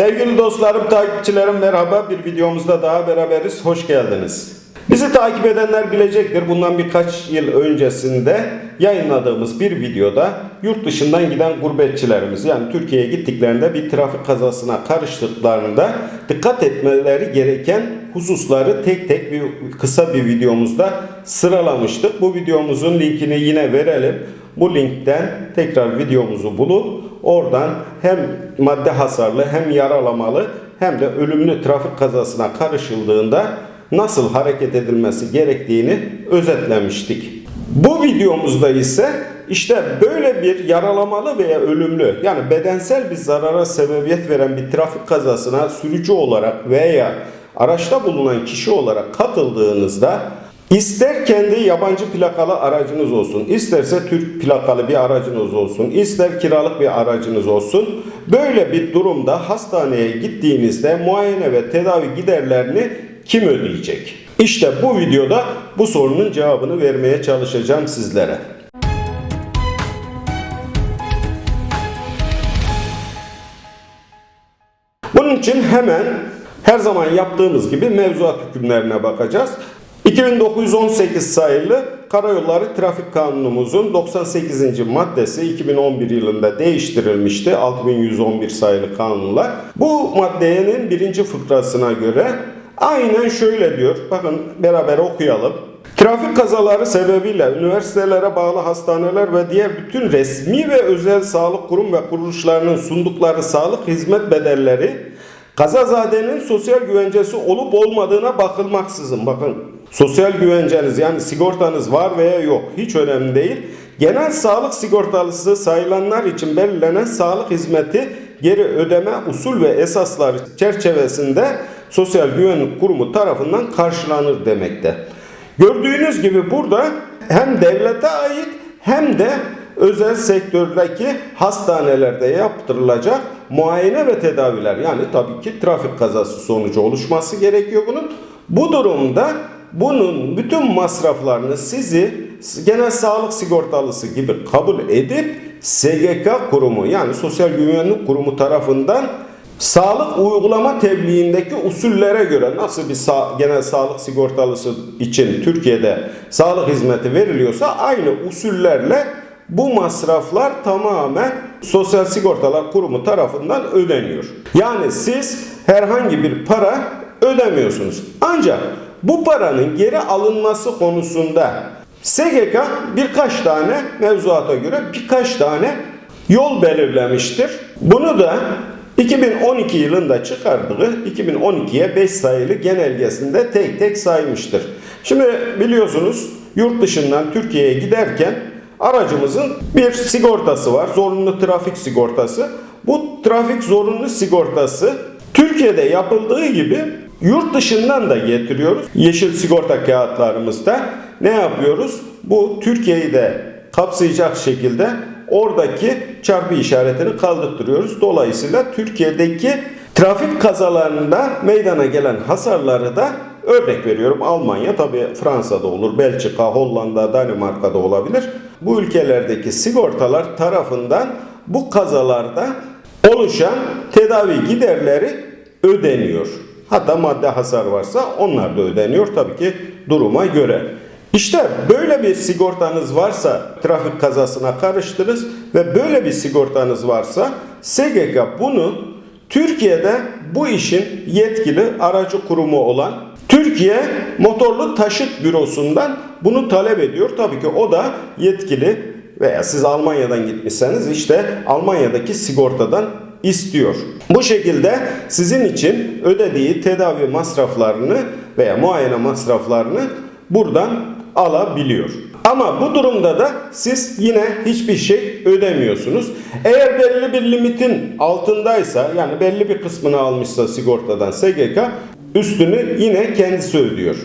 Sevgili dostlarım, takipçilerim merhaba. Bir videomuzda daha beraberiz. Hoş geldiniz. Bizi takip edenler bilecektir. Bundan birkaç yıl öncesinde yayınladığımız bir videoda yurt dışından giden gurbetçilerimiz yani Türkiye'ye gittiklerinde bir trafik kazasına karıştıklarında dikkat etmeleri gereken hususları tek tek bir kısa bir videomuzda sıralamıştık. Bu videomuzun linkini yine verelim. Bu linkten tekrar videomuzu bulup oradan hem madde hasarlı hem yaralamalı hem de ölümlü trafik kazasına karışıldığında nasıl hareket edilmesi gerektiğini özetlemiştik. Bu videomuzda ise işte böyle bir yaralamalı veya ölümlü yani bedensel bir zarara sebebiyet veren bir trafik kazasına sürücü olarak veya araçta bulunan kişi olarak katıldığınızda ister kendi yabancı plakalı aracınız olsun, isterse Türk plakalı bir aracınız olsun, ister kiralık bir aracınız olsun böyle bir durumda hastaneye gittiğinizde muayene ve tedavi giderlerini kim ödeyecek? İşte bu videoda bu sorunun cevabını vermeye çalışacağım sizlere. Bunun için hemen her zaman yaptığımız gibi mevzuat hükümlerine bakacağız. 2918 sayılı Karayolları Trafik Kanunumuzun 98. maddesi 2011 yılında değiştirilmişti. 6111 sayılı kanunla. Bu maddenin birinci fıkrasına göre aynen şöyle diyor. Bakın beraber okuyalım. Trafik kazaları sebebiyle üniversitelere bağlı hastaneler ve diğer bütün resmi ve özel sağlık kurum ve kuruluşlarının sundukları sağlık hizmet bedelleri kazazadenin sosyal güvencesi olup olmadığına bakılmaksızın bakın sosyal güvenceniz yani sigortanız var veya yok hiç önemli değil. Genel sağlık sigortalısı sayılanlar için belirlenen sağlık hizmeti geri ödeme usul ve esasları çerçevesinde Sosyal Güvenlik Kurumu tarafından karşılanır demekte. Gördüğünüz gibi burada hem devlete ait hem de özel sektördeki hastanelerde yaptırılacak muayene ve tedaviler yani tabii ki trafik kazası sonucu oluşması gerekiyor bunun. Bu durumda bunun bütün masraflarını sizi genel sağlık sigortalısı gibi kabul edip SGK kurumu yani Sosyal Güvenlik Kurumu tarafından Sağlık uygulama tebliğindeki usullere göre nasıl bir sağ, genel sağlık sigortalısı için Türkiye'de sağlık hizmeti veriliyorsa aynı usullerle bu masraflar tamamen Sosyal Sigortalar Kurumu tarafından ödeniyor. Yani siz herhangi bir para ödemiyorsunuz. Ancak bu paranın geri alınması konusunda SGK birkaç tane mevzuata göre birkaç tane yol belirlemiştir. Bunu da 2012 yılında çıkardığı 2012'ye 5 sayılı genelgesinde tek tek saymıştır. Şimdi biliyorsunuz yurt dışından Türkiye'ye giderken aracımızın bir sigortası var. Zorunlu trafik sigortası. Bu trafik zorunlu sigortası Türkiye'de yapıldığı gibi yurt dışından da getiriyoruz. Yeşil sigorta kağıtlarımızda ne yapıyoruz? Bu Türkiye'yi de kapsayacak şekilde oradaki çarpı işaretini kaldırtıyoruz. Dolayısıyla Türkiye'deki trafik kazalarında meydana gelen hasarları da örnek veriyorum Almanya tabi Fransa'da olur, Belçika, Hollanda, Danimarka'da olabilir. Bu ülkelerdeki sigortalar tarafından bu kazalarda oluşan tedavi giderleri ödeniyor. Hatta madde hasar varsa onlar da ödeniyor tabii ki duruma göre. İşte böyle bir sigortanız varsa trafik kazasına karıştınız ve böyle bir sigortanız varsa SGK bunu Türkiye'de bu işin yetkili aracı kurumu olan Türkiye Motorlu Taşıt Bürosu'ndan bunu talep ediyor. Tabii ki o da yetkili veya siz Almanya'dan gitmişseniz işte Almanya'daki sigortadan istiyor. Bu şekilde sizin için ödediği tedavi masraflarını veya muayene masraflarını buradan alabiliyor. Ama bu durumda da siz yine hiçbir şey ödemiyorsunuz. Eğer belli bir limitin altındaysa yani belli bir kısmını almışsa sigortadan SGK üstünü yine kendisi ödüyor.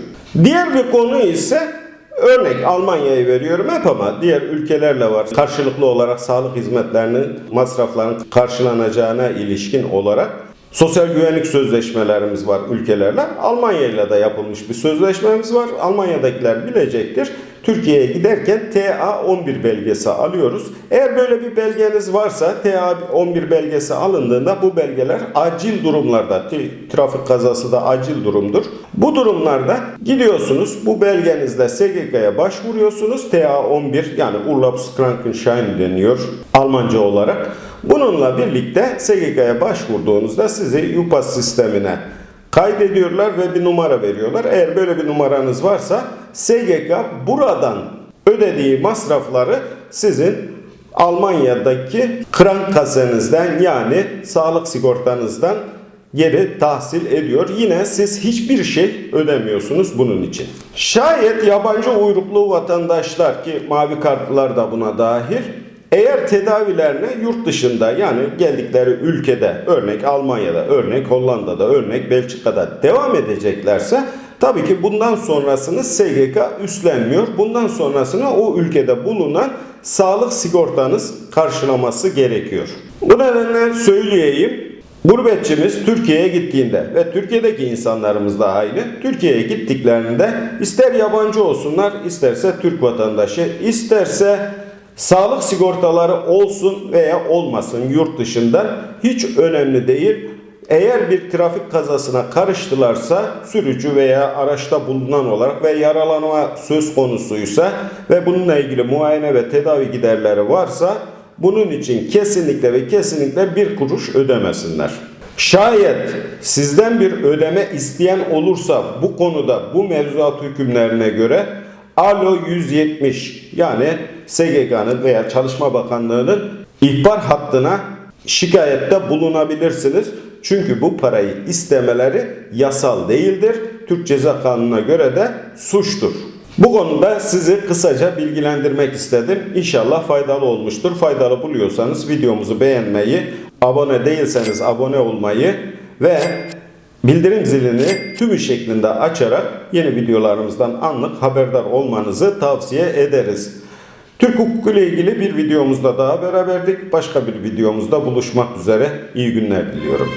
Diğer bir konu ise örnek Almanya'yı veriyorum hep ama diğer ülkelerle var. Karşılıklı olarak sağlık hizmetlerinin masrafların karşılanacağına ilişkin olarak Sosyal güvenlik sözleşmelerimiz var ülkelerle. Almanya ile de yapılmış bir sözleşmemiz var. Almanya'dakiler bilecektir. Türkiye'ye giderken TA11 belgesi alıyoruz. Eğer böyle bir belgeniz varsa TA11 belgesi alındığında bu belgeler acil durumlarda trafik kazası da acil durumdur. Bu durumlarda gidiyorsunuz bu belgenizle SGK'ya başvuruyorsunuz. TA11 yani Urlaubskrankenschein deniyor Almanca olarak. Bununla birlikte SGK'ya başvurduğunuzda sizi YUPAS sistemine kaydediyorlar ve bir numara veriyorlar. Eğer böyle bir numaranız varsa SGK buradan ödediği masrafları sizin Almanya'daki krankasenizden yani sağlık sigortanızdan geri tahsil ediyor. Yine siz hiçbir şey ödemiyorsunuz bunun için. Şayet yabancı uyruklu vatandaşlar ki mavi kartlılar da buna dahil eğer tedavilerine yurt dışında yani geldikleri ülkede örnek Almanya'da, örnek Hollanda'da, örnek Belçika'da devam edeceklerse tabii ki bundan sonrasını SGK üstlenmiyor. Bundan sonrasını o ülkede bulunan sağlık sigortanız karşılaması gerekiyor. Bu nedenle söyleyeyim. Gurbetçimiz Türkiye'ye gittiğinde ve Türkiye'deki insanlarımız da aynı. Türkiye'ye gittiklerinde ister yabancı olsunlar, isterse Türk vatandaşı, isterse Sağlık sigortaları olsun veya olmasın yurt dışından hiç önemli değil. Eğer bir trafik kazasına karıştılarsa sürücü veya araçta bulunan olarak ve yaralanma söz konusuysa ve bununla ilgili muayene ve tedavi giderleri varsa bunun için kesinlikle ve kesinlikle bir kuruş ödemesinler. Şayet sizden bir ödeme isteyen olursa bu konuda bu mevzuat hükümlerine göre Alo 170 yani SGK'nın veya Çalışma Bakanlığı'nın ihbar hattına şikayette bulunabilirsiniz. Çünkü bu parayı istemeleri yasal değildir. Türk Ceza Kanunu'na göre de suçtur. Bu konuda sizi kısaca bilgilendirmek istedim. İnşallah faydalı olmuştur. Faydalı buluyorsanız videomuzu beğenmeyi, abone değilseniz abone olmayı ve bildirim zilini tümü şeklinde açarak yeni videolarımızdan anlık haberdar olmanızı tavsiye ederiz. Türk hukuku ile ilgili bir videomuzda daha beraberdik. Başka bir videomuzda buluşmak üzere. İyi günler diliyorum.